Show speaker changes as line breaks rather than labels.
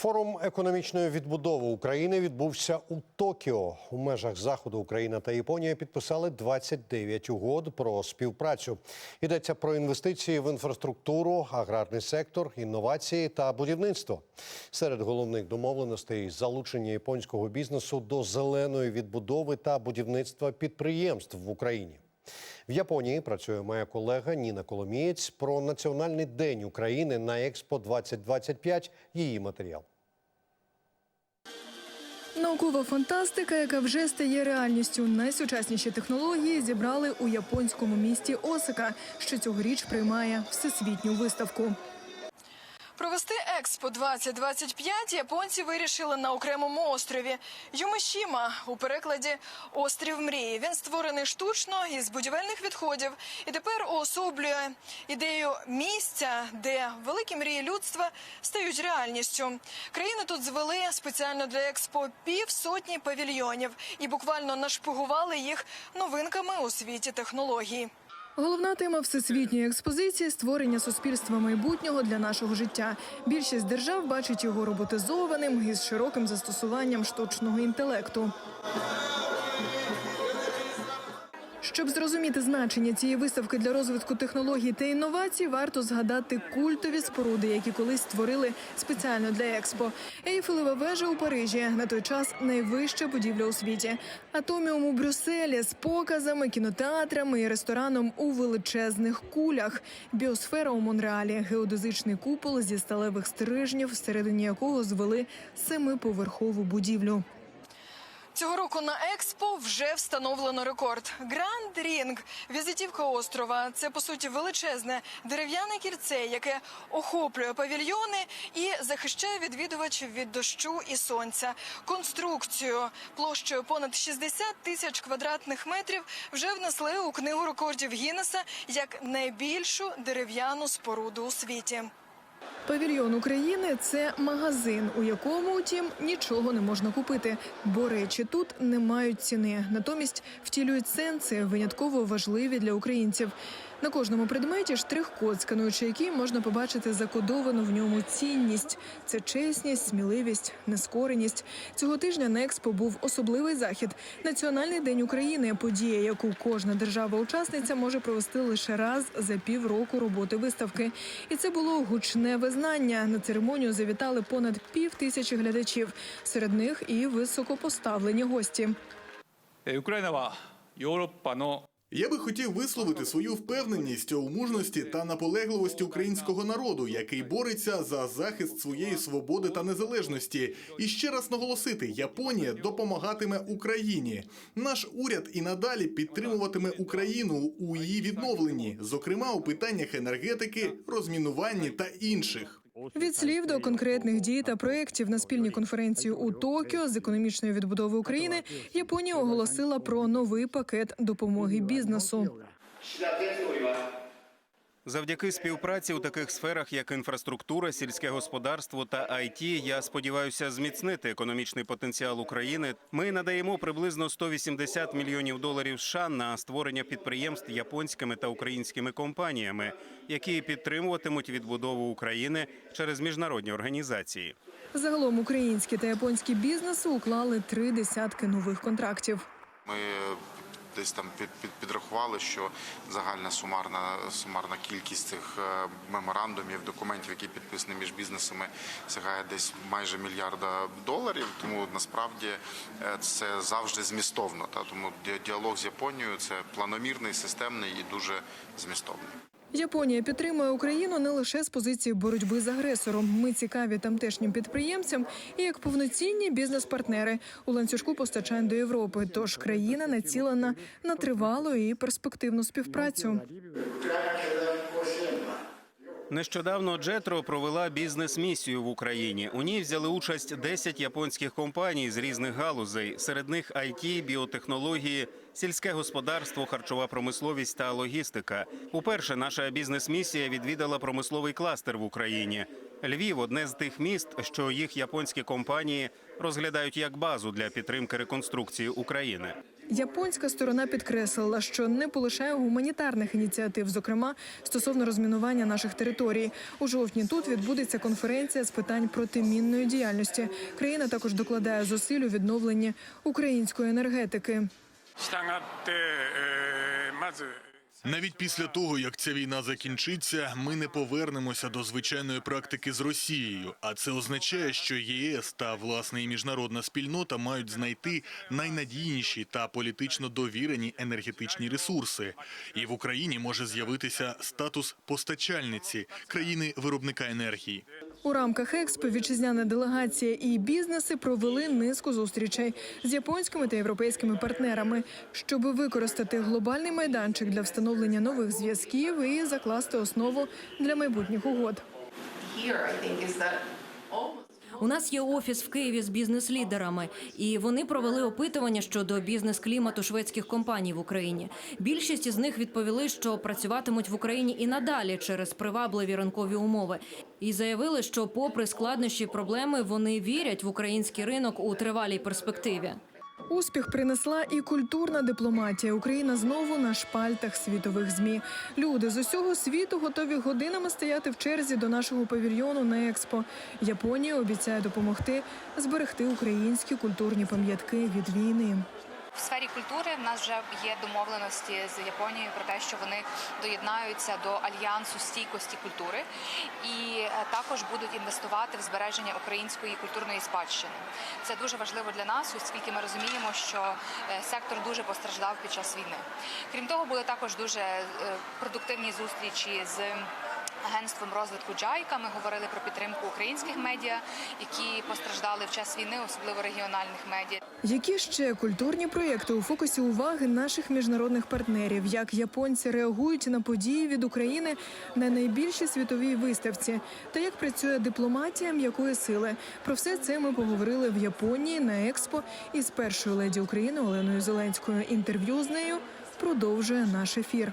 Форум економічної відбудови України відбувся у Токіо. У межах заходу Україна та Японія підписали 29 угод про співпрацю. Йдеться про інвестиції в інфраструктуру, аграрний сектор, інновації та будівництво. Серед головних домовленостей залучення японського бізнесу до зеленої відбудови та будівництва підприємств в Україні. В Японії працює моя колега Ніна Коломієць про Національний день України на Експо 2025 Її матеріал.
Наукова фантастика, яка вже стає реальністю. Найсучасніші технології зібрали у японському місті Осака, що цьогоріч приймає всесвітню виставку. Провести експо 2025 японці вирішили на окремому острові Юмишіма у перекладі Острів мрії. Він створений штучно із будівельних відходів і тепер уособлює ідею місця, де великі мрії людства стають реальністю. Країни тут звели спеціально для експо півсотні павільйонів і буквально нашпигували їх новинками у світі технологій. Головна тема всесвітньої експозиції створення суспільства майбутнього для нашого життя. Більшість держав бачить його роботизованим із широким застосуванням штучного інтелекту. Щоб зрозуміти значення цієї виставки для розвитку технологій та інновацій, варто згадати культові споруди, які колись створили спеціально для експо. Ейфелева вежа у Парижі на той час найвища будівля у світі. Атоміум у Брюсселі з показами, кінотеатрами і рестораном у величезних кулях. Біосфера у Монреалі геодезичний купол зі сталевих стрижнів, всередині якого звели семиповерхову будівлю. Цього року на експо вже встановлено рекорд. Гранд Рінг – візитівка острова. Це по суті величезне дерев'яне кільце, яке охоплює павільйони і захищає відвідувачів від дощу і сонця. Конструкцію площею понад 60 тисяч квадратних метрів вже внесли у книгу рекордів Гіннеса як найбільшу дерев'яну споруду у світі. Павільйон України це магазин, у якому, утім, нічого не можна купити, бо речі тут не мають ціни. Натомість втілюють сенси, винятково важливі для українців. На кожному предметі штрих-код, скануючи який можна побачити закодовану в ньому цінність. Це чесність, сміливість, нескореність. Цього тижня на експо був особливий захід Національний день України. Подія, яку кожна держава-учасниця може провести лише раз за півроку роботи виставки. І це було гучне визнання. На церемонію завітали понад пів тисячі глядачів. Серед них і високопоставлені гості.
えー
я би хотів висловити свою впевненість у мужності та наполегливості українського народу, який бореться за захист своєї свободи та незалежності, і ще раз наголосити, Японія допомагатиме Україні. Наш уряд і надалі підтримуватиме Україну у її відновленні, зокрема у питаннях енергетики, розмінуванні та інших.
Від слів до конкретних дій та проєктів на спільній конференції у Токіо з економічної відбудови України Японія оголосила про новий пакет допомоги бізнесу.
Завдяки співпраці у таких сферах, як інфраструктура, сільське господарство та IT, я сподіваюся зміцнити економічний потенціал України. Ми надаємо приблизно 180 мільйонів доларів США на створення підприємств японськими та українськими компаніями, які підтримуватимуть відбудову України через міжнародні організації.
Загалом українські та японські бізнеси уклали три десятки нових контрактів.
Ми десь там під, під, підрахували, що загальна сумарна сумарна кількість цих е, меморандумів, документів, які підписані між бізнесами, сягає десь майже мільярда доларів. Тому насправді е, це завжди змістовно. Та тому діалог з Японією це планомірний, системний і дуже змістовний.
Японія підтримує Україну не лише з позиції боротьби з агресором. Ми цікаві тамтешнім підприємцям і як повноцінні бізнес-партнери у ланцюжку постачань до Європи. Тож країна націлена на тривалу і перспективну співпрацю.
Нещодавно Джетро провела бізнес-місію в Україні. У ній взяли участь 10 японських компаній з різних галузей. Серед них IT, біотехнології, сільське господарство, харчова промисловість та логістика. Уперше наша бізнес-місія відвідала промисловий кластер в Україні. Львів одне з тих міст, що їх японські компанії розглядають як базу для підтримки реконструкції України.
Японська сторона підкреслила, що не полишає гуманітарних ініціатив, зокрема стосовно розмінування наших територій. У жовтні тут відбудеться конференція з питань протимінної діяльності. Країна також докладає зусиль у відновленні української енергетики.
Навіть після того, як ця війна закінчиться, ми не повернемося до звичайної практики з Росією. А це означає, що ЄС та власне і міжнародна спільнота мають знайти найнадійніші та політично довірені енергетичні ресурси. І в Україні може з'явитися статус постачальниці країни виробника енергії.
У рамках експо вітчизняна делегація і бізнеси провели низку зустрічей з японськими та європейськими партнерами, щоб використати глобальний майданчик для встановлення нових зв'язків і закласти основу для майбутніх угод.
У нас є офіс в Києві з бізнес-лідерами, і вони провели опитування щодо бізнес-клімату шведських компаній в Україні. Більшість із них відповіли, що працюватимуть в Україні і надалі через привабливі ринкові умови, і заявили, що, попри складнощі проблеми, вони вірять в український ринок у тривалій перспективі.
Успіх принесла і культурна дипломатія. Україна знову на шпальтах світових змі. Люди з усього світу готові годинами стояти в черзі до нашого павільйону на експо. Японія обіцяє допомогти зберегти українські культурні пам'ятки від війни.
В сфері культури в нас вже є домовленості з Японією про те, що вони доєднаються до альянсу стійкості культури і е, також будуть інвестувати в збереження української культурної спадщини. Це дуже важливо для нас, оскільки ми розуміємо, що е, сектор дуже постраждав під час війни. Крім того, були також дуже е, продуктивні зустрічі з. Агентством розвитку Джайка ми говорили про підтримку українських медіа, які постраждали в час війни, особливо регіональних медіа.
Які ще культурні проєкти у фокусі уваги наших міжнародних партнерів? Як японці реагують на події від України на найбільшій світовій виставці? Та як працює дипломатія м'якої сили? Про все це ми поговорили в Японії на експо із першою леді України Оленою Зеленською. Інтерв'ю з нею продовжує наш ефір.